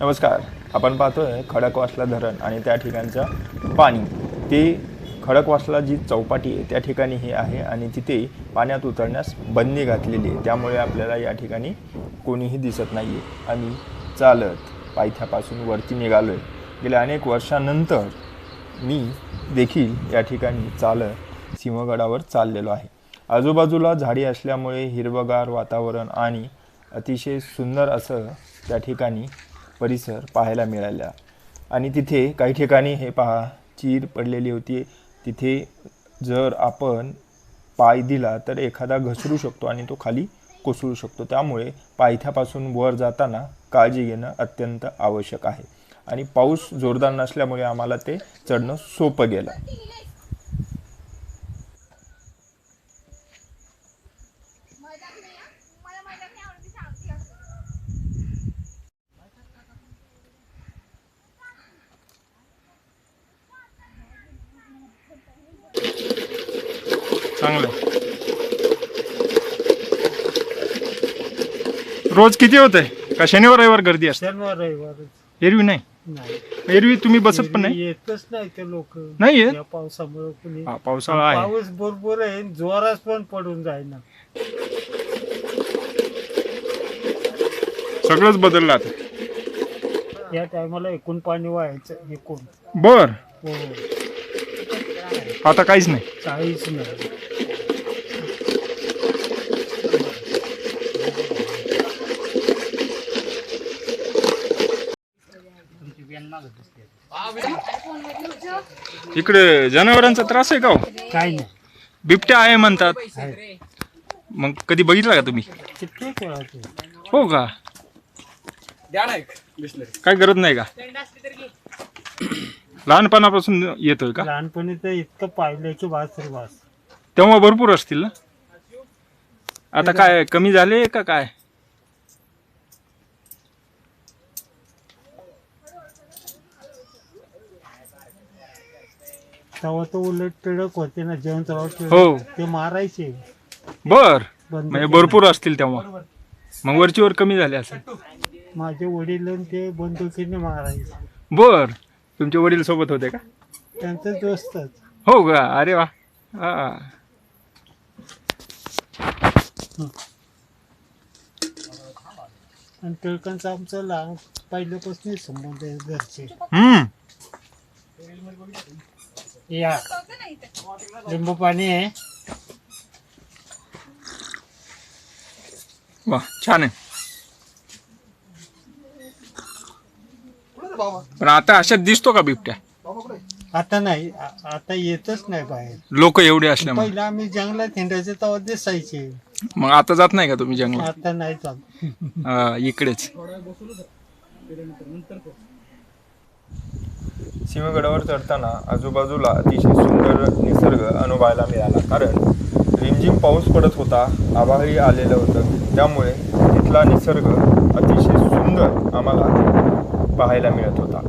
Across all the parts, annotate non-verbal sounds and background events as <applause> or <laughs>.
नमस्कार. आपण पाहतोय खडकवासला धरण आणि त्या ठिकाणचं पाणी. ते खडकवासला जी चौपाटी आहे त्या ठिकाणी हे आहे आणि तिथे पाण्यात उतरण्यास बंदी घातलेली आहे. त्यामुळे आपल्याला या ठिकाणी कोणीही दिसत नाही आहे आम्ही चालत पायथ्यापासून वरती निघालो आहे गेल्या अनेक वर्षानंतर मी देखील या ठिकाणी चालत सिंहगडावर चाललेलो आहे. आजूबाजूला झाडी असल्यामुळे हिरवगार वातावरण आणि अतिशय सुंदर असं त्या ठिकाणी परिसर पाहायला मिळाला. आणि तिथे काही ठिकाणी हे पहा चीर पडलेली होती. तिथे जर आपण पाय दिला तर एखादा घसरू शकतो आणि तो खाली कोसळू शकतो. त्यामुळे पायथ्यापासून वर जाताना काळजी घेणं अत्यंत आवश्यक आहे. आणि पाऊस जोरदार नसल्यामुळे आम्हाला ते चढणं सोपं गेलं. रोज किती होतंय? का शनिवार रविवार गर्दी असते? शनिवार रविवार एरवी नाही? नाही. एरवी तुम्ही बसत पण नाही? येतच नाही ते लोक. नाही येत? या पावसामुळे कुणी. हा, पावसाळा आहे. पाऊस भरपूर आहे जोरात पण पडून जाईना. सगळंच बदललं आता. या टायमाला एकूण पाणी व्हायचं एकूण. बर. हो. आता काहीच नाही. काहीच नाही. इकडे जनावरांचा त्रास आहे का हो? काही नाही. बिबट्या आहे म्हणतात. मग कधी बघितला का तुम्ही? हो का? काय गरज नाही का? लहानपणापासून येतोय का? लहानपणी तर इतकं पाहिलं की वास रे वास. तेव्हा भरपूर असतील ना? आता काय कमी झाले का काय? तेव्हा तो उलट टिळक होते ना जयंतराव टिळक. हो. ते मारायचे. बर. बंद म्हणजे भरपूर असतील तेव्हा. मग वरची वर कमी झाले असेल माझे वडील आणि ते बंदुकीने मारायचे. बर. तुमचे वडील सोबत होते का? त्यांचं दोस्तच हो का? अरे वा. हा. आणि टिळकांचा आमचा लहान पहिल्यापासून संबंध आहे घरचे. हम्म. या. लिंबू पाणी आहे. वा छान आहे. पण आता अशात दिसतो का बिबट्या? आता नाही आ- आता येतच नाही बाहेर. लोक एवढे असल्यामुळे. पहिला आम्ही जंगलात हिंडायचे तेव्हा दिसायचे. मग आता जात नाही का तुम्ही जंगलात? आता नाही चालत हा, इकडेच. सिंहगडावर चढताना आजूबाजूला अतिशय सुंदर निसर्ग अनुभवायला मिळाला. कारण रिमझिम पाऊस पडत होता आभाळी आलेलं होतं. त्यामुळे तिथला निसर्ग अतिशय सुंदर आम्हाला पाहायला मिळत होता.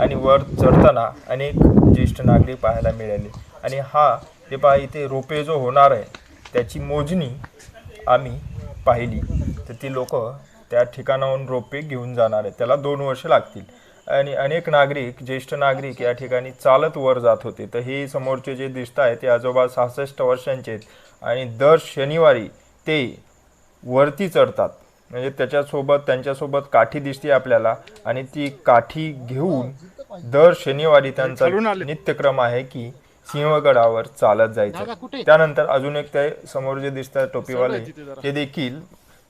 आणि वर चढताना अनेक ज्येष्ठ नागरिक पाहायला मिळाले. आणि हा ते पहा इथे रोपे जो होणार आहे त्याची मोजणी आम्ही पाहिली. तर ती लोक त्या ठिकाणाहून रोपे घेऊन जाणार आहेत. त्याला दोन वर्ष लागतील. आणि अनेक नागरिक ज्येष्ठ नागरिक या ठिकाणी चालत वर जात होते. तर हे समोरचे जे दिसत आहे ते आजोबा सहासष्ट वर्षांचे आहेत. आणि दर शनिवारी ते वरती चढतात. म्हणजे त्याच्यासोबत त्यांच्यासोबत काठी दिसते आपल्याला. आणि ती काठी घेऊन दर शनिवारी त्यांचा नित्यक्रम आहे की सिंहगडावर चालत जायचं. त्यानंतर अजून एक ते समोर जे दिसतात टोपीवाले ते देखील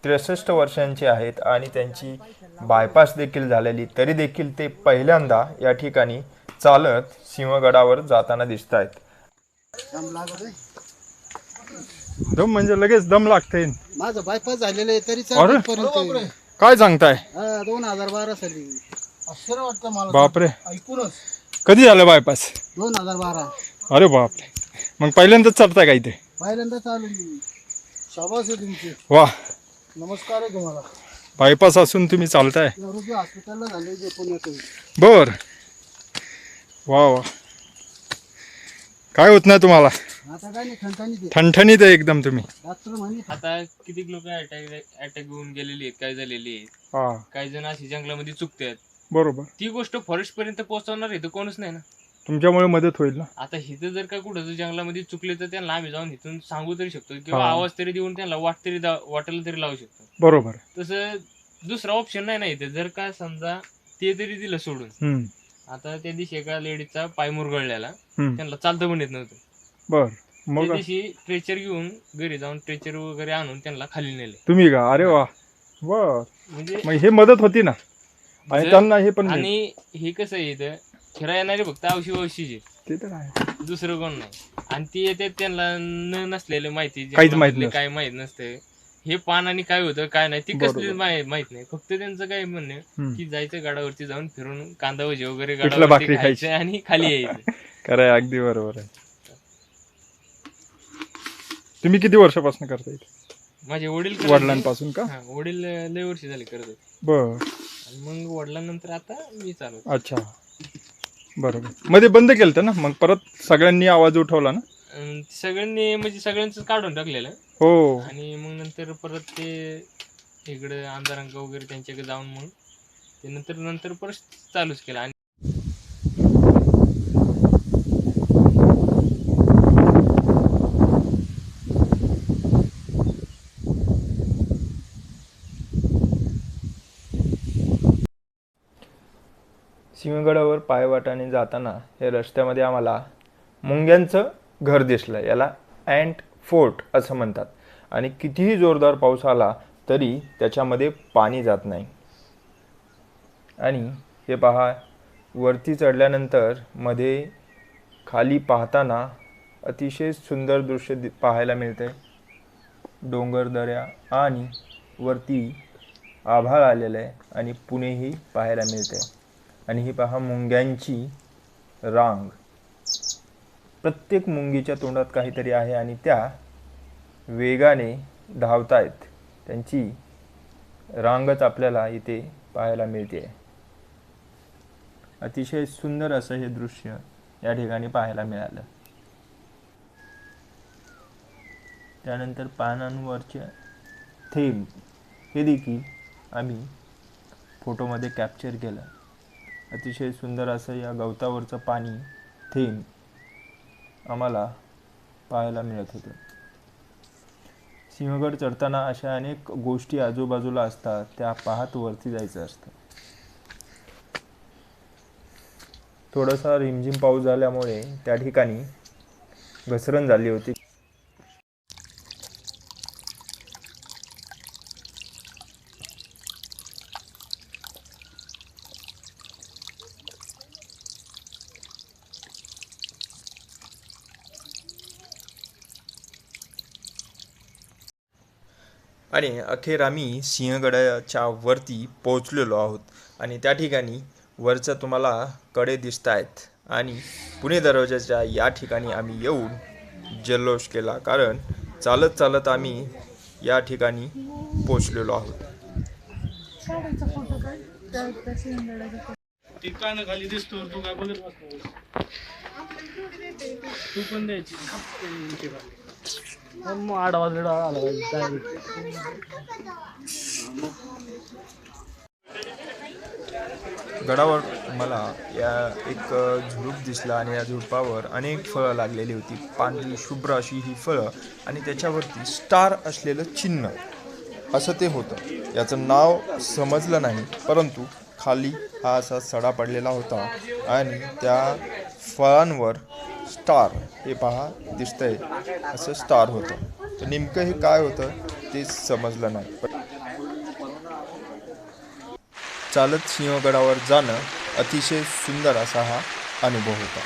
त्रेसष्ट वर्षांचे आहेत आणि त्यांची बायपास देखील झालेली. तरी देखील ते पहिल्यांदा या ठिकाणी चालत सिंहगडावर जाताना दिसत आहेत. दम म्हणजे लगेच दम लागते. माझं बायपास झालेलं आहे तरी अरे. काय सांगताय? दोन हजार बारा साली. आश्चर्य वाटतं मला. बापरे. ऐकूनच. कधी झालं बायपास दोन हजार बारा. अरे बापरे. मग पहिल्यांदाच चढताय का इथे? पहिल्यांदा चालू शाबास आहे तुमची. वा. नमस्कार आहे तुम्हाला. बायपास असून तुम्ही चालताय. रुपये हॉस्पिटलला झाले जे पुण्यात बर. वा वा. काय होत नाही तुम्हाला? आता काय नाही खंतानी ते ठणठणीत आहे एकदम तुम्ही. डॉक्टर म्हणे आता किती लोक अटॅक अटॅक होऊन गेलेली आहेत काय झालेली आहेत? हा. काही जण अशी जंगलामध्ये चुकतात. बरोबर. ती गोष्ट फॉरेस्ट पर्यंत पोहोचवणार इथं कोणच नाही ना. तुमच्यामुळे मदत होईल ना? आता इथं जर का कुठं जर जंगलामध्ये चुकले तर त्यांना आम्ही जाऊन इथून सांगू तरी शकतो. किंवा हा. आवाज तरी देऊन त्यांना वाट तरी दा- वाटायला तरी लावू शकतो. बरोबर. तसं दुसरा ऑप्शन नाही ना इथे. जर का समजा ते तरी दिलं सोडून. हम्म, आता त्या दिवशी एका लेडीचा पाय मुरगळलेला. हम्म. त्यांना चालतं पण येत नव्हतं. बर. त्या मग? दिवशी ट्रेचर घेऊन घरी जाऊन ट्रेचर वगैरे आणून त्यांना खाली नेले. तुम्ही का? अरे वा. बर. म्हणजे मग हे मदत होती ना? आणि जर- त्यांना हे पण मिळेल. आणि हे कसं आहे इथं? फिरायला येणारे फक्त औशी औशीचे ते तर आहे दुसरं कोण नाही आणि ती येते त्यांना न नसलेलं माहिती काहीच माहीत जंगलामधले नसतं. काय माहीत नसते हे पान आणि काय होतं काय नाही ती बरोबर. कसली माहीत नाही फक्त त्यांचं काय म्हणणं आहे हम्म. की जायचं गाडावरती जाऊन फिरून कांदा भजी वगैरे पिठलं गाडावरती भाकरी खायचं खायची. आणि खाली यायचं <laughs> खरं आहे अगदी बरोबर आहे तुम्ही किती वर्षापासून करता इथे माझे वडील. वडिलांपासून का हा, वडील अं, लय वर्ष झाले करत होते. बर आणि मग वडिलांनंतर आता मी चालू अच्छा बरोबर. मध्ये बंद केलं ना? मग परत सगळ्यांनी आवाज उठवला ना? अं, सगळ्यांनी म्हणजे सगळ्यांच काढून टाकलेलं. हो. आणि मग नंतर परत ते इकडे आमदारांक वगैरे त्यांच्याकडे जाऊन मग ते नंतर नंतर परत चालूच केलं. आणि सिंहगडावर पायवाटाने जाताना या रस्त्यामध्ये आम्हाला मुंग्यांचं घर दिसलं. याला अँट फोर्ट असं म्हणतात. आणि कितीही जोरदार पाऊस आला तरी त्याच्यामध्ये पाणी जात नाही. आणि हे पहा वरती चढल्यानंतरमध्ये खाली पाहताना अतिशय सुंदर दृश्य दि पाहायला मिळते डोंगर दऱ्या आणि वरती आभाळ आलेलं आहे आणि पुणेही पाहायला मिळते आणि ही पहा मुंग्यांची रांग. प्रत्येक मुंगीच्या तोंडात काहीतरी आहे आणि त्या वेगाने धावतायत. त्यांची रांगच आपल्याला इथे पाहायला मिळते. अतिशय सुंदर असं हे दृश्य या ठिकाणी पाहायला मिळालं. त्यानंतर पानांवरचे थेंब. हे देखील आम्ही फोटोमध्ये कॅप्चर केलं. अतिशय सुंदर असं या गवतावरचं पाणी थेंब आम्हाला पाहायला मिळत होतं. सिंहगड चढताना अशा अनेक गोष्टी आजूबाजूला असतात त्या पाहत वरती जायचं असतं. थोडासा रिमझिम पाऊस झाल्यामुळे त्या ठिकाणी घसरण झाली होती. आणि अखेर आम्ही सिंहगडाच्या वरती पोहोचलेलो आहोत. आणि त्या ठिकाणी वरचं तुम्हाला कडे दिसत आहेत. आणि पुणे दरवाजाच्या या ठिकाणी आम्ही येऊन जल्लोष केला. कारण चालत चालत आम्ही या ठिकाणी पोचलेलो आहोत. खाली दिसतो तू काय बघत तू पण द्यायची. मग आडवा बिडवा आला गडावर मला या एक झुडूप दिसला आणि या झुडपावर अनेक फळं लागलेली होती. पांढरी शुभ्र अशी ही फळं आणि त्याच्यावरती स्टार असलेलं चिन्ह. असं ते होतं. याचं नाव समजलं नाही परंतु खाली हा असा सडा पडलेला होता आणि त्या फळांवर स्टार हे पहा दिसतंय. असं स्टार होतं. तर नेमकं हे काय होतं ते समजलं नाही. पण चालत सिंहगडावर जाणं अतिशय सुंदर असा हा अनुभव होता.